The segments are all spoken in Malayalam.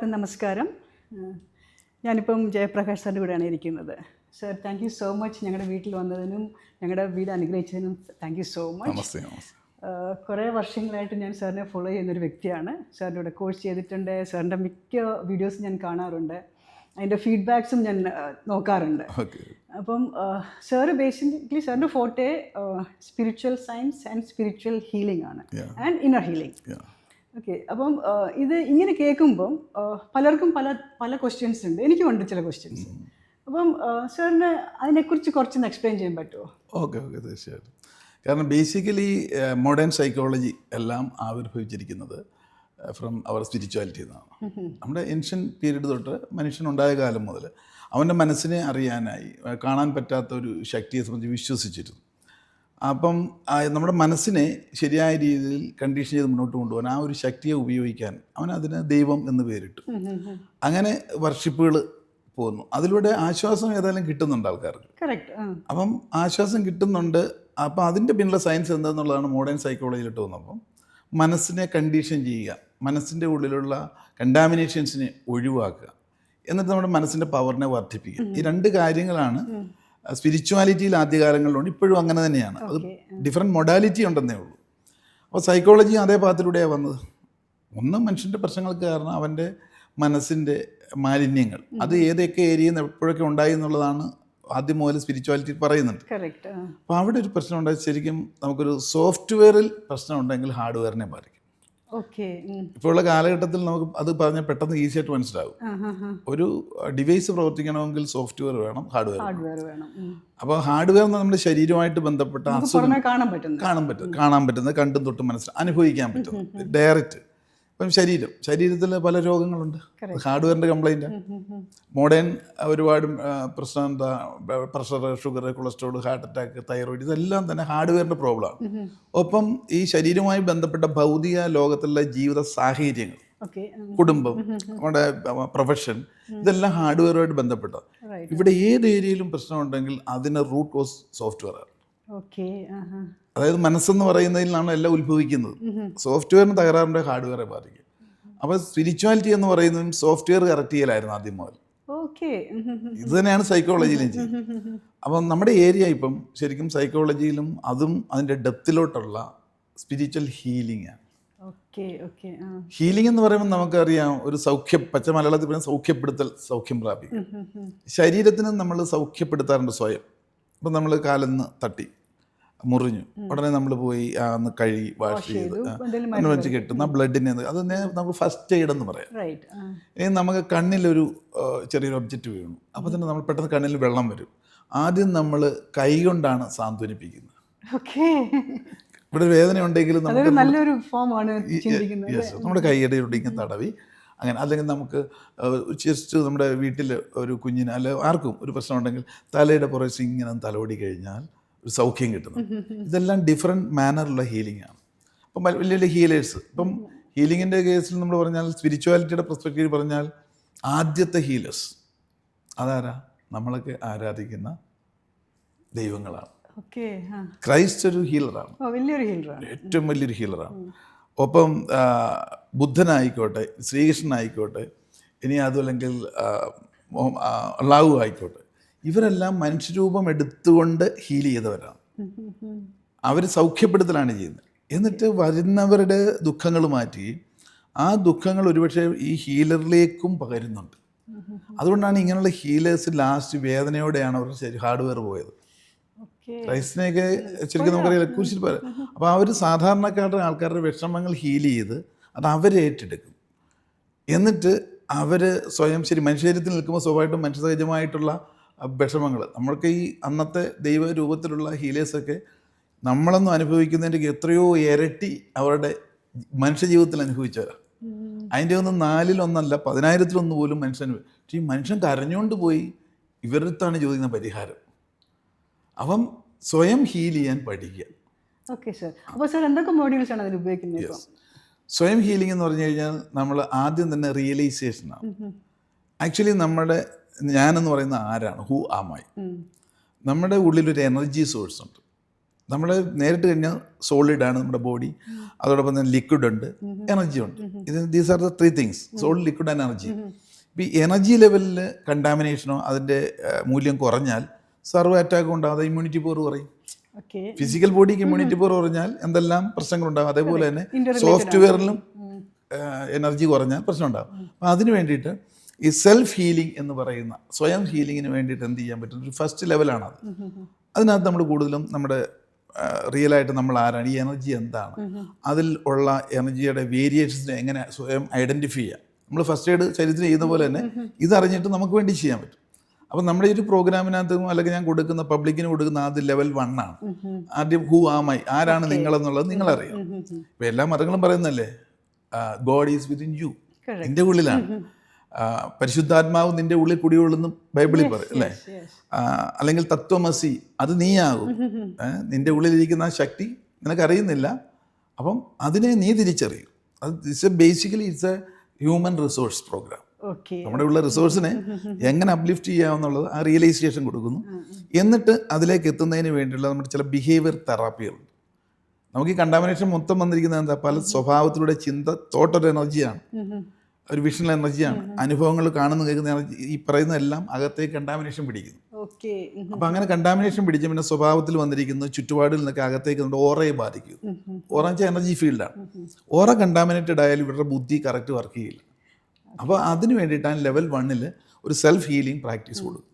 എല്ലാവർക്കും നമസ്കാരം. ഞാനിപ്പം ജയപ്രകാശ് സാറിന്റെ കൂടെയാണ് ഇരിക്കുന്നത്. Sir thank you so much ഞങ്ങളുടെ വീട്ടിൽ വന്നതിനും ഞങ്ങളുടെ വീട് അനുഗ്രഹിച്ചതിനും താങ്ക് യു സോ മച്ച് കുറേ വർഷങ്ങളായിട്ട് ഞാൻ സാറിനെ ഫോളോ ചെയ്യുന്നൊരു വ്യക്തിയാണ്. സാറിന്റെ കൂടെ കോഴ്സ് ചെയ്തിട്ടുണ്ട്. സാറിന്റെ മിക്ക വീഡിയോസ് ഞാൻ കാണാറുണ്ട്. അതിന്റെ ഫീഡ്ബാക്സും ഞാൻ നോക്കാറുണ്ട്. അപ്പം സാറ് ബേസിക്കലി സാറിന്റെ ഫോട്ടെ spiritual science and spiritual healing ആണ്. ആൻഡ് ഇന്നർ ഹീലിംഗ് ഓക്കെ അപ്പം ഇത് ഇങ്ങനെ കേൾക്കുമ്പം പലർക്കും പല പല ക്വസ്റ്റ്യൻസ് ഉണ്ട്. എനിക്കും ഉണ്ട് ചില ക്വസ്റ്റ്യൻസ് അപ്പം സാറിന് അതിനെക്കുറിച്ച് കുറച്ചൊന്ന് എക്സ്പ്ലെയിൻ ചെയ്യാൻ പറ്റുമോ ഓക്കെ ഓക്കെ തീർച്ചയായിട്ടും. കാരണം ബേസിക്കലി മോഡേൺ സൈക്കോളജി എല്ലാം ആവിർഭവിച്ചിരിക്കുന്നത് ഫ്രം അവർ സ്പിരിച്വാലിറ്റി എന്നാണ് നമ്മുടെ ഏൻഷ്യൻ പീരീഡ് തൊട്ട് മനുഷ്യനുണ്ടായ കാലം മുതൽ അവന്റെ മനസ്സിനെ അറിയാനായി കാണാൻ പറ്റാത്ത ഒരു ശക്തിയെ സംബന്ധിച്ച് വിശ്വസിച്ചിരുന്നു. അപ്പം നമ്മുടെ മനസ്സിനെ ശരിയായ രീതിയിൽ കണ്ടീഷൻ ചെയ്ത് മുന്നോട്ട് കൊണ്ടുപോകാൻ ആ ഒരു ശക്തിയെ ഉപയോഗിക്കാൻ അവൻ അതിന് ദൈവം എന്ന് പേരിട്ടു. അങ്ങനെ വർഷിപ്പുകൾ പോകുന്നു അതിലൂടെ ആശ്വാസം ഏതായാലും കിട്ടുന്നുണ്ട് ആൾക്കാർക്ക്. അപ്പം ആശ്വാസം കിട്ടുന്നുണ്ട്. അപ്പം അതിന്റെ പിന്നിലെ സയൻസ് എന്താണെന്നുള്ളതാണ് മോഡേൺ സൈക്കോളജിയിലിട്ട് വന്നപ്പം. മനസ്സിനെ കണ്ടീഷൻ ചെയ്യുക മനസ്സിന്റെ ഉള്ളിലുള്ള കണ്ടാമിനേഷൻസിനെ ഒഴിവാക്കുക. എന്നിട്ട് നമ്മുടെ മനസ്സിന്റെ പവറിനെ വർദ്ധിപ്പിക്കുക. ഈ രണ്ട് കാര്യങ്ങളാണ് സ്പിരിച്വാലിറ്റിയിൽ ആദ്യകാലങ്ങളിലുണ്ട്. ഇപ്പോഴും അങ്ങനെ തന്നെയാണ്. അത് ഡിഫറെന്റ് മൊഡാലിറ്റി ഉണ്ടെന്നേ ഉള്ളൂ. അപ്പോൾ സൈക്കോളജി അതേ പാത്തിലൂടെയാണ് വന്നത്. ഒന്ന് മനുഷ്യന്റെ പ്രശ്നങ്ങൾക്ക് കാരണം അവന്റെ മനസ്സിന്റെ മാലിന്യങ്ങൾ. അത് ഏതൊക്കെ ഏരിയയിൽ നിന്ന് എപ്പോഴൊക്കെ ഉണ്ടായി എന്നുള്ളതാണ് ആദ്യം മുതൽ സ്പിരിച്വാലിറ്റി പറയുന്നുണ്ട്. അപ്പോൾ അവിടെ ഒരു പ്രശ്നം ഉണ്ടായി ശരിക്കും നമുക്കൊരു സോഫ്റ്റ്വെയറിൽ പ്രശ്നം ഉണ്ടെങ്കിൽ ഹാർഡ്വെയറിനെ ബാധിക്കും. ഇപ്പോൾ കാലഘട്ടത്തിൽ നമുക്ക് അത് പറഞ്ഞാൽ പെട്ടെന്ന് ഈസി ആയിട്ട് മനസ്സിലാവും. ഒരു ഡിവൈസ് പ്രവർത്തിക്കണമെങ്കിൽ സോഫ്റ്റ്വെയർ വേണം ഹാർഡ്വെയർ വേണം. അപ്പോൾ ഹാർഡ്വെയർ നമ്മുടെ ശരീരമായിട്ട് ബന്ധപ്പെട്ട അസുഖം കാണാൻ പറ്റുന്നത്. കാണാൻ പറ്റും. കാണാൻ പറ്റുന്നത് കണ്ടും തൊട്ടും മനസ്സിലാവും അനുഭവിക്കാൻ പറ്റും. ഡയറക്റ്റ്. ഇപ്പം ശരീരം. ശരീരത്തിൽ പല രോഗങ്ങളുണ്ട്. ഹാർഡ്വെയറിന്റെ കംപ്ലൈന്റ് മോഡേൺ ഒരുപാട് പ്രശ്നം എന്താ pressure sugar cholesterol heart attack thyroid ഇതെല്ലാം തന്നെ ഹാർഡ്വെയറിന്റെ പ്രോബ്ലമാണ് ഒപ്പം ഈ ശരീരവുമായി ബന്ധപ്പെട്ട ഭൗതിക ലോകത്തിലുള്ള ജീവിത സാഹചര്യങ്ങൾ കുടുംബം നമ്മുടെ പ്രൊഫഷൻ ഇതെല്ലാം ഹാർഡ്വെയറുമായിട്ട് ബന്ധപ്പെട്ട ഇവിടെ ഏത് ഏരിയയിലും പ്രശ്നമുണ്ടെങ്കിൽ അതിന് റൂട്ട് കോസ് ഹാ അതായത് മനസ്സെന്ന് പറയുന്നതിലാണ് എല്ലാം ഉത്ഭവിക്കുന്നത്. സോഫ്റ്റ്വെയറിന് തകരാറുണ്ട് ഹാർഡ്വെയറെ ബാധിക്കും. അപ്പോൾ സ്പിരിച്വാലിറ്റി എന്ന് പറയുന്നതും സോഫ്റ്റ്വെയർ കറക്റ്റ് ചെയ്യലായിരുന്നു ആദ്യം മുതൽ. ഇത് തന്നെയാണ് സൈക്കോളജിയിലും ചെയ്യുന്നത് അപ്പം നമ്മുടെ ഏരിയ ഇപ്പം ശരിക്കും സൈക്കോളജിയിലും അതും അതിന്റെ ഡെപ്തിലോട്ടുള്ള സ്പിരിച്വൽ ഹീലിംഗ് ആണ്. ഹീലിംഗ് എന്ന് പറയുമ്പോൾ നമുക്കറിയാം ഒരു സൗഖ്യം പച്ച മലയാളത്തിൽ പറയുന്ന സൗഖ്യപ്പെടുത്തൽ സൗഖ്യം പ്രാപിക്കും ശരീരത്തിന് നമ്മൾ സൗഖ്യപ്പെടുത്താറുണ്ട് സ്വയം. ഇപ്പം നമ്മൾ കാലെന്ന് തട്ടി. മുറിഞ്ഞു. ഉടനെ നമ്മൾ പോയി അന്ന് കഴി കഴുകി വാഷ് ചെയ്ത് വെച്ച് കെട്ടുന്ന ബ്ലഡിനെ അത് നമുക്ക് ഫസ്റ്റ് എയ്ഡ് എന്ന് പറയാം. ഇനി നമുക്ക് കണ്ണിലൊരു ചെറിയൊരു ഒബ്ജക്റ്റ് വീണു. അപ്പോൾ തന്നെ നമ്മൾ പെട്ടെന്ന് കണ്ണിൽ വെള്ളം വരും. ആദ്യം നമ്മൾ കൈ കൊണ്ടാണ് സാന്ത്വനിപ്പിക്കുന്നത്. ഇവിടെ വേദന ഉണ്ടെങ്കിലും നമുക്ക് നല്ലൊരു ഫോം ആണ് ചിന്തിക്കുന്നത് യെസ് നമ്മുടെ കൈയുടെ ഇങ്ങനെ തടവി. അങ്ങനെ അല്ലെങ്കിൽ നമുക്ക് ജസ്റ്റ് നമ്മുടെ വീട്ടിൽ ഒരു കുഞ്ഞിന് അല്ല ആർക്കും ഒരു പ്രശ്നം ഉണ്ടെങ്കിൽ തലയുടെ പുറത്ത് ഇങ്ങനെ തലോടി കഴിഞ്ഞാൽ ഒരു സൗഖ്യം കിട്ടുന്നത്. ഇതെല്ലാം ഡിഫറെന്റ് മാനറിലുള്ള ഹീലിംഗ് ആണ്. അപ്പം വലിയ വലിയ ഹീലേഴ്സ് ഇപ്പം ഹീലിങ്ങിന്റെ കേസിൽ നമ്മൾ പറഞ്ഞാൽ സ്പിരിച്വാലിറ്റിയുടെ പെർസ്പെക്റ്റീവ് പറഞ്ഞാൽ ആദ്യത്തെ ഹീലേഴ്സ് അതാരാ? നമ്മളൊക്കെ ആരാധിക്കുന്ന ദൈവങ്ങളാണ്. ക്രൈസ്റ്റ് ഒരു ഹീലറാണ് ഏറ്റവും വലിയൊരു ഹീലറാണ് ഒപ്പം ബുദ്ധനായിക്കോട്ടെ ശ്രീകൃഷ്ണനായിക്കോട്ടെ ഇനി അതുമല്ലെങ്കിൽ ലാവു അള്ളാഹു ആയിക്കോട്ടെ ഇവരെല്ലാം മനുഷ്യരൂപം എടുത്തുകൊണ്ട് ഹീൽ ചെയ്തവരാണ്. അവർ സൗഖ്യപ്പെടുത്തലാണ് ചെയ്യുന്നത്. എന്നിട്ട് വരുന്നവരുടെ ദുഃഖങ്ങൾ മാറ്റി ആ ദുഃഖങ്ങൾ ഒരുപക്ഷെ ഈ ഹീലറിലേക്കും പകരുന്നുണ്ട്. അതുകൊണ്ടാണ് ഇങ്ങനെയുള്ള ഹീലേഴ്സ് ലാസ്റ്റ് വേദനയോടെയാണ് അവർ ഹാർഡ്വെയർ പോയത്. ക്രൈസ്റ്റിനെയൊക്കെ ശരിക്കും നമുക്കറിയാം കുറിച്ച് പറയാം അപ്പോൾ അവർ സാധാരണക്കാരുടെ ആൾക്കാരുടെ വിഷമങ്ങൾ ഹീൽ ചെയ്ത് അത് അവരേറ്റെടുക്കും എന്നിട്ട് അവർ സ്വയം ശരി മനുഷ്യരത്തിൽ നിൽക്കുമ്പോൾ സ്വാഭാവികമായിട്ടും മനുഷ്യസഹജമായിട്ടുള്ള വിഷമങ്ങൾ നമ്മൾക്ക് ഈ അന്നത്തെ ദൈവ രൂപത്തിലുള്ള ഹീലേഴ്സൊക്കെ നമ്മളൊന്നും അനുഭവിക്കുന്നതിന്റെ എത്രയോ ഇരട്ടി അവരുടെ മനുഷ്യജീവിതത്തിൽ അനുഭവിച്ചവരാ. അതിന്റെ ഒന്നും നാലിലൊന്നല്ല പതിനായിരത്തിലൊന്ന് പോലും മനുഷ്യൻ പക്ഷേ ഈ മനുഷ്യൻ കരഞ്ഞുകൊണ്ട് പോയി ഇവരടുത്താണ് ചോദിക്കുന്ന പരിഹാരം. അപ്പം സ്വയം ഹീൽ ചെയ്യാൻ പഠിക്കുക. ഓക്കെ സാർ അപ്പോൾ സാർ എന്തൊക്കെ മോഡ്യൂൾസ് ആണ് അതിൽ ഉപയോഗിക്കുന്നത് സ്വയം ഹീലിംഗ് എന്ന് പറഞ്ഞു കഴിഞ്ഞാൽ നമ്മൾ ആദ്യം തന്നെ റിയലൈസേഷനാണ് ആക്ച്വലി നമ്മുടെ ഞാനെന്ന് പറയുന്ന ആരാണ്? Who am I. നമ്മുടെ ഉള്ളിലൊരു എനർജി സോഴ്സ് ഉണ്ട്. നമ്മൾ നേരിട്ട് കഴിഞ്ഞാൽ സോളിഡ് ആണ് നമ്മുടെ ബോഡി അതോടൊപ്പം തന്നെ ലിക്വിഡ് ഉണ്ട്. എനർജി ഉണ്ട്. ഇത് these are the three things solid liquid and energy ഇപ്പോൾ ഈ എനർജി ലെവലിൽ കണ്ടാമിനേഷനോ അതിന്റെ മൂല്യം കുറഞ്ഞാൽ സർവ അറ്റാക്ക് ഉണ്ടാകും ഇമ്മ്യൂണിറ്റി പോർ കുറയും. ഫിസിക്കൽ ബോഡിക്ക് ഇമ്മ്യൂണിറ്റി പോർ കുറഞ്ഞാൽ എന്തെല്ലാം പ്രശ്നങ്ങളുണ്ടാകും അതേപോലെ തന്നെ സോഫ്റ്റ്വെയറിലും എനർജി കുറഞ്ഞാൽ പ്രശ്നമുണ്ടാകും അപ്പം അതിന് വേണ്ടിയിട്ട് ഈ സെൽഫ് ഹീലിംഗ് എന്ന് പറയുന്ന സ്വയം ഹീലിങ്ങിന് വേണ്ടിയിട്ട് എന്ത് ചെയ്യാൻ പറ്റും ഒരു ഫസ്റ്റ് ലെവലാണ് അത് അതിനകത്ത് നമ്മൾ കൂടുതലും നമ്മുടെ റിയലായിട്ട് നമ്മൾ ആരാണ് ഈ എനർജി എന്താണ്? അതിൽ ഉള്ള എനർജിയുടെ വേരിയേഷൻസിനെ എങ്ങനെ സ്വയം ഐഡന്റിഫൈ ചെയ്യാം? നമ്മൾ ഫസ്റ്റ് എയ്ഡ് ശരീരത്തിന് ചെയ്യുന്ന പോലെ തന്നെ ഇതറിഞ്ഞിട്ട് നമുക്ക് വേണ്ടി ചെയ്യാൻ പറ്റും. അപ്പം നമ്മുടെ ഈ ഒരു പ്രോഗ്രാമിനകത്തും അല്ലെങ്കിൽ ഞാൻ കൊടുക്കുന്ന പബ്ലിക്കിന് കൊടുക്കുന്ന ആദ്യം ലെവൽ വൺ ആണ്. ആദ്യം ഹൂ ആമൈ ആരാണ് നിങ്ങളെന്നുള്ളത് നിങ്ങളറിയാം ഇപ്പം എല്ലാ മതങ്ങളും പറയുന്നല്ലേ ഗോഡ് ഈസ് വിത്തിൻ യു എന്റെ ഉള്ളിലാണ്. പരിശുദ്ധാത്മാവ് നിന്റെ ഉള്ളിൽ കുടികൊള്ളുന്നു ബൈബിളിൽ പറയും അല്ലേ? അല്ലെങ്കിൽ തത്വമസി അത് നീയാകും. നിന്റെ ഉള്ളിലിരിക്കുന്ന ആ ശക്തി നിനക്കറിയുന്നില്ല. അപ്പം അതിനെ നീ തിരിച്ചറിയും. അത് it's a basically it's a human resource program നമ്മുടെ ഉള്ള റിസോഴ്സിനെ എങ്ങനെ അപ്ലിഫ്റ്റ് ചെയ്യാമെന്നുള്ളത് ആ റിയലൈസേഷൻ കൊടുക്കുന്നു. എന്നിട്ട് അതിലേക്ക് എത്തുന്നതിന് വേണ്ടിയുള്ള നമ്മുടെ ചില ബിഹേവിയർ തെറാപ്പികളുണ്ട് നമുക്ക് ഈ കണ്ടാമിനേഷൻ മൊത്തം വന്നിരിക്കുന്നത് എന്താ? പല സ്വഭാവത്തിലൂടെ ചിന്ത തോട്ടൊരു എനർജിയാണ് ഒരു വിഷണൽ എനർജിയാണ് അനുഭവങ്ങൾ കാണുന്ന കേൾക്കുന്ന എനർജി ഈ പറയുന്ന എല്ലാം അകത്തേക്ക് കണ്ടാമിനേഷൻ പിടിക്കുന്നു. അപ്പൊ അങ്ങനെ കണ്ടാമിനേഷൻ പിടിച്ച പിന്നെ സ്വഭാവത്തിൽ വന്നിരിക്കുന്നു ചുറ്റുപാടിൽ നിന്നൊക്കെ അകത്തേക്ക് നമ്മുടെ ഓറയെ ബാധിക്കും ഓറ വെച്ചാൽ എനർജി ഫീൽഡാണ് ഓറ കണ്ടാമിനേറ്റഡ് ആയാലും ഇവരുടെ ബുദ്ധി കറക്റ്റ് വർക്ക് ചെയ്യില്ല. അപ്പോൾ അതിന് വേണ്ടിയിട്ടാണ് ലെവൽ വണ്ണിൽ ഒരു സെൽഫ് ഹീലിംഗ് പ്രാക്ടീസ് കൊടുക്കും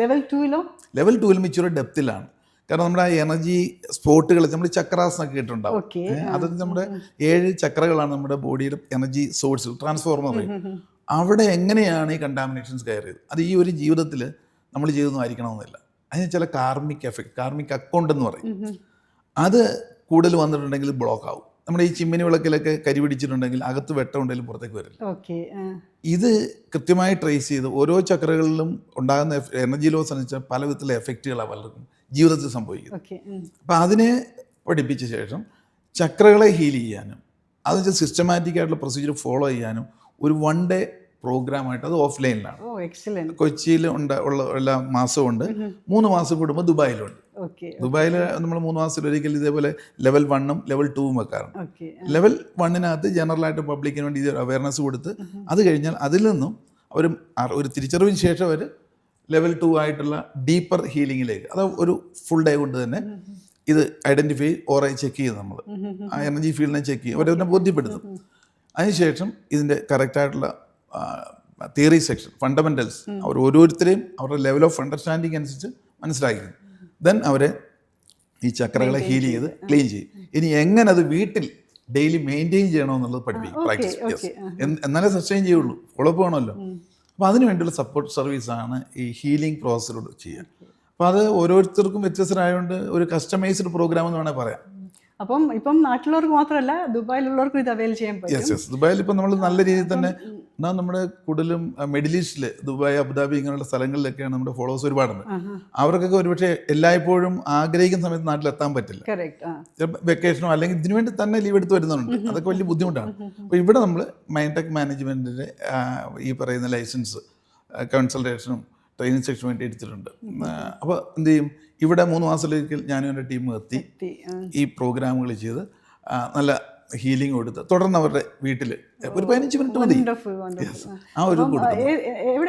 ലെവൽ ടൂയിലോ ലെവൽ ടൂവിൽ മിച്ചൊരു ഡെപ്തിലാണ് കാരണം നമ്മുടെ ആ എനർജി സ്പോട്ടുകൾ നമ്മൾ ചക്രാസ് എന്നൊക്കെ കേട്ടിട്ടുണ്ടാവും. അത് നമ്മുടെ ഏഴ് ചക്രകളാണ് നമ്മുടെ ബോഡിയുടെ എനർജി സോഴ്സ് ട്രാൻസ്ഫോർമർ. അവിടെ എങ്ങനെയാണ് ഈ കണ്ടാമിനേഷൻസ് കയറിയത്? അത് ഈ ഒരു ജീവിതത്തിൽ നമ്മൾ ചെയ്തൊന്നും ആയിരിക്കണമെന്നില്ല അതിന് ചില കാർമിക് എഫക്ട് കാർമിക് അക്കൗണ്ട് എന്ന് പറയും. അത് കൂടുതൽ വന്നിട്ടുണ്ടെങ്കിൽ ബ്ലോക്ക് ആവും. നമ്മുടെ ഈ ചിമ്മിനി വിളക്കിലൊക്കെ കരി പിടിച്ചിട്ടുണ്ടെങ്കിൽ അകത്ത് വെട്ടം ഉണ്ടെങ്കിലും പുറത്തേക്ക് വരില്ല. ഇത് കൃത്യമായി ട്രേസ് ചെയ്ത് ഓരോ ചക്രകളിലും ഉണ്ടാകുന്ന എനർജി ലോസ് അനുസരിച്ച പല വിധത്തിലുള്ള എഫക്റ്റുകളാണ് പലർക്കും. ജീവിതത്തിൽ സംഭവിക്കുന്നത് അപ്പം അതിനെ പഠിപ്പിച്ച ശേഷം ചക്രകളെ ഹീൽ ചെയ്യാനും അത് വെച്ചാൽ സിസ്റ്റമാറ്റിക് ആയിട്ടുള്ള പ്രൊസീജിയർ ഫോളോ ചെയ്യാനും ഒരു വൺ ഡേ പ്രോഗ്രാമായിട്ട് അത് ഓഫ്ലൈനിലാണ് കൊച്ചിയിൽ ഉണ്ട് ഉള്ള എല്ലാ മാസവും ഉണ്ട് മൂന്ന് മാസം കൂടുമ്പോൾ ദുബായിലുണ്ട്. ഓക്കെ ദുബായിൽ നമ്മൾ മൂന്ന് മാസത്തിൽ ഒരിക്കൽ ഇതേപോലെ ലെവൽ വണ്ണും ലെവൽ ടൂവും വെക്കാറുണ്ട്. ലെവൽ വണ്ണിനകത്ത് ജനറലായിട്ട് പബ്ലിക്കിന് വേണ്ടി ഇത് അവയർനെസ് കൊടുത്ത് അത് കഴിഞ്ഞാൽ അതിൽ നിന്നും അവർ ഒരു തിരിച്ചറിവിന് ശേഷം അവർ ലെവൽ ടു ആയിട്ടുള്ള ഡീപ്പർ ഹീലിങ്ങിലേക്ക് അത് ഒരു ഫുൾ ഡേ കൊണ്ട് തന്നെ ഇത് ഐഡന്റിഫൈ ഓറെ ചെക്ക് ചെയ്യും നമ്മൾ ആ എനർജി ഫീൽഡിനെ ചെക്ക് ചെയ്യും. അവരെ ബോധ്യപ്പെടുത്തും. അതിനുശേഷം ഇതിന്റെ കറക്റ്റായിട്ടുള്ള തിയറി സെക്ഷൻ ഫണ്ടമെന്റൽസ് അവർ ഓരോരുത്തരെയും അവരുടെ ലെവൽ ഓഫ് അണ്ടർസ്റ്റാൻഡിങ് അനുസരിച്ച് മനസ്സിലാക്കി ദെൻ അവരെ ഈ ചക്രകളെ ഹീൽ ചെയ്ത് ക്ലീൻ ചെയ്യും. ഇനി എങ്ങനെ അത് വീട്ടിൽ ഡെയിലി മെയിന്റെയിൻ ചെയ്യണമെന്നുള്ളത് പഠിപ്പിക്കും. പ്രാക്ടീസ്. എന്നാലേ സസ്റ്റെയിൻ ചെയ്യുള്ളൂ. ഫോളോ വേണമല്ലോ. അപ്പോൾ അതിന് വേണ്ടിയുള്ള സപ്പോർട്ട് സർവീസാണ് ഈ ഹീലിംഗ് പ്രോസസ്സിലൂടെ ചെയ്യുക. അപ്പോൾ അത് ഓരോരുത്തർക്കും വ്യത്യസ്തരായതുകൊണ്ട് ഒരു കസ്റ്റമൈസ്ഡ് പ്രോഗ്രാം എന്ന് വേണമെങ്കിൽ പറയാം. അപ്പം ഇപ്പം നാട്ടിലുള്ളവർക്ക് മാത്രമല്ല ദുബായിലുള്ളവർക്കും ഇത് അവൈൽ ചെയ്യാൻ പറ്റും. യെസ് യെസ് ദുബായിൽ ഇപ്പം നമ്മൾ നല്ല രീതിയിൽ തന്നെ എന്നാൽ നമ്മുടെ കൂടുതലും മിഡിൽ ഈസ്റ്റിൽ ദുബായ് അബുദാബി ഇങ്ങനെയുള്ള സ്ഥലങ്ങളിലൊക്കെയാണ് നമ്മുടെ ഫോളോവേഴ്സ് ഒരുപാടുണ്ട്. അവർക്കൊക്കെ ഒരുപക്ഷെ എല്ലായ്പ്പോഴും ആഗ്രഹിക്കുന്ന സമയത്ത് നാട്ടിലെത്താൻ പറ്റില്ല. വെക്കേഷനോ അല്ലെങ്കിൽ ഇതിനു വേണ്ടി തന്നെ ലീവ് എടുത്ത് വരുന്നുണ്ട് അതൊക്കെ വലിയ ബുദ്ധിമുട്ടാണ്. അപ്പോൾ ഇവിടെ നമ്മൾ മൈൻടെക് മാനേജ്മെന്റിന്റെ ഈ പറയുന്ന ലൈസൻസ് കൺസൾട്ടേഷനും ട്രെയിനിങ് സെക്ഷന് വേണ്ടി എടുത്തിട്ടുണ്ട്. അപ്പോൾ എന്ത് ചെയ്യും? ഇവിടെ മൂന്ന് മാസത്തിലേക്ക് ഞാനും എന്റെ ടീമും എത്തി. എത്തി, ഈ പ്രോഗ്രാമുകൾ ചെയ്ത് നല്ല ഹീലിംഗ് കൊടുത്ത് തുടർന്ന് അവരുടെ വീട്ടിൽ ഒരു പതിനഞ്ച് മിനിറ്റ് മതി. ആ. ഒരു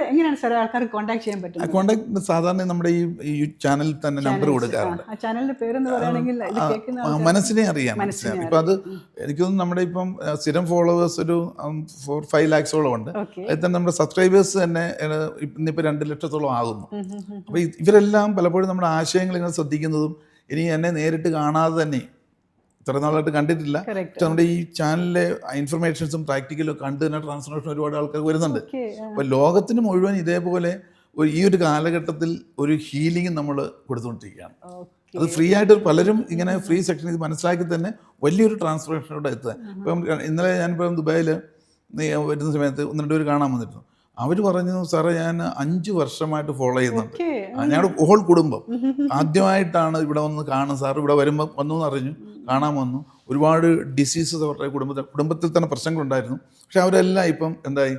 എങ്ങനെയാണ് സാർ ആൾക്കാർക്ക് കോൺടാക്ട് ചെയ്യാൻ കോണ്ടാക്ട് സാധാരണ നമ്മുടെ ഈ ചാനലിൽ തന്നെ നമ്പർ കൊടുക്കാറുണ്ട്. ചാനലിന്റെ പറയുകയാണെങ്കിൽ ഇത് മനസ്സിനെ അറിയാം മനസ്സിനെ ഇപ്പം അത് എനിക്ക് തോന്നുന്നു നമ്മുടെ ഇപ്പം സ്ഥിരം ഫോളോവേഴ്സ് ഒരു ഫോർ ഫൈവ് ലാക്സോളം ഉണ്ട്. അതിൽ തന്നെ നമ്മുടെ സബ്സ്ക്രൈബേഴ്സ് തന്നെ ഇന്നിപ്പോ ഇന്നിപ്പോൾ രണ്ട് ലക്ഷത്തോളം ആകുന്നു. അപ്പോൾ ഇവരെല്ലാം പലപ്പോഴും നമ്മുടെ ആശയങ്ങൾ ഇങ്ങനെ ശ്രദ്ധിക്കുന്നതും ഇനി എന്നെ നേരിട്ട് കാണാതെ തന്നെ ഇത്ര നാളായിട്ട് കണ്ടിട്ടില്ല. നമ്മുടെ ഈ ചാനലിലെ ഇൻഫർമേഷൻസും പ്രാക്ടിക്കലും കണ്ട് തന്നെ ട്രാൻസ്ഫോർമേഷൻ ഒരുപാട് ആൾക്കാർ വരുന്നുണ്ട്. അപ്പൊ ലോകത്തിന് മുഴുവൻ ഇതേപോലെ ഒരു ഈ ഒരു കാലഘട്ടത്തിൽ ഒരു ഹീലിംഗ് നമ്മൾ കൊടുത്തുകൊണ്ടിരിക്കുകയാണ്. അത് ഫ്രീ ആയിട്ട് പലരും ഇങ്ങനെ ഫ്രീ സെക്ഷൻ ഇത് മനസ്സിലാക്കി തന്നെ വലിയൊരു ട്രാൻസ്ഫോർമേഷനോടെ എത്തുക. ഇപ്പം ഇന്നലെ ഞാനിപ്പം ദുബായിൽ വരുന്ന സമയത്ത് ഒന്ന് രണ്ടുപേർ കാണാൻ വന്നിരുന്നു. അവർ പറഞ്ഞു സാറേ ഞാൻ അഞ്ച് വർഷമായിട്ട് ഫോളോ ചെയ്യുന്നുണ്ട്. ഞങ്ങളുടെ ഹോൾ കുടുംബം ആദ്യമായിട്ടാണ് ഇവിടെ വന്ന് കാണുന്നത്. സാർ ഇവിടെ വരുമ്പോൾ വന്നു എന്ന് അറിഞ്ഞു. കാണാൻ വന്നു. ഒരുപാട് ഡിസീസസ് അവരുടെ കുടുംബത്തിൽ കുടുംബത്തിൽ തന്നെ പ്രശ്നങ്ങളുണ്ടായിരുന്നു. പക്ഷെ അവരെല്ലാം ഇപ്പം എന്തായി?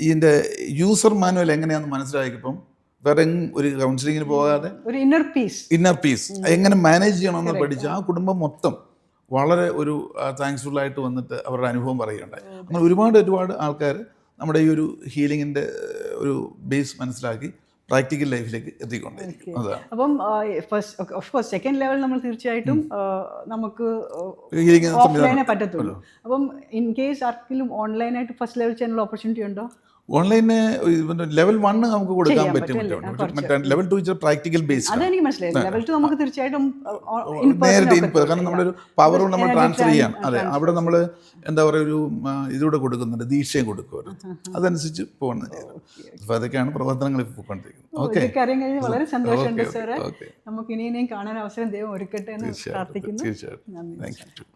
ഇതിന്റെ യൂസർ മാനുവൽ എങ്ങനെയാണെന്ന് മനസ്സിലാക്കിയപ്പം വേറെ ഒരു കൗൺസിലിങ്ങിന് പോകാതെ ഒരു ഇന്നർ പീസ് ഇന്നർ പീസ് എങ്ങനെ മാനേജ് ചെയ്യണമെന്ന് പഠിച്ച് ആ കുടുംബം മൊത്തം വളരെ ഒരു താങ്ക്സ്ഫുൾ ആയിട്ട് വന്നിട്ട് അവരുടെ അനുഭവം പറയുകയുണ്ടായി. അങ്ങനെ ഒരുപാട് ഒരുപാട് ആൾക്കാർ നമ്മുടെ ഈ ഒരു ഹീലിങ്ങിന്റെ ഒരു ബേസ് മനസ്സിലാക്കി. പ്രാക്ടിക്കൽ ലൈഫിലേക്ക് എത്തിക്കൊണ്ടിരിക്കും. അതാണ് അപ്പം first of course second level നമ്മൾ തീർച്ചയായിട്ടും നമുക്ക് ഓഫ്ലൈനെ പറ്റത്തുള്ളൂ. അപ്പം ഇൻ കേസ് ആർക്കെങ്കിലും ഓൺലൈനായിട്ട് ഫസ്റ്റ് ലെവൽ ചെയ്യാനുള്ള ഓപ്പർച്യൂണിറ്റി ഉണ്ടോ? ഓൺലൈന് ലെവൽ വൺ നമുക്ക് കൊടുക്കാൻ പറ്റും മറ്റേ- ലെവൽ ടു പ്രാക്ടിക്കൽ ബേസ് അതെനിക്ക് മനസ്സിലായി ലെവൽ ടു നമുക്ക് തീർച്ചയായിട്ടും കാരണം. നമ്മളൊരു പവറും നമ്മൾ ട്രാൻസ്ഫർ ചെയ്യാം. അതെ അവിടെ നമ്മൾ എന്താ പറയുക ഒരു ഇതൂടെ കൊടുക്കുന്നുണ്ട് ദീക്ഷയും കൊടുക്കും അവർ. അതനുസരിച്ച് പോകുന്നത് അപ്പൊ അപ്പോൾ അതൊക്കെയാണ് പ്രവർത്തനങ്ങൾ പോയിക്കൊണ്ടിരിക്കുന്നത് ഓക്കെ. വളരെ സന്തോഷമുണ്ട് സാറേ. നമുക്ക് ഇനി ഇനിയും കാണാൻ അവസരം ദൈവം ഒരുക്കട്ടെ എന്ന് പ്രാർത്ഥിക്കുന്നു. തീർച്ചയായിട്ടും.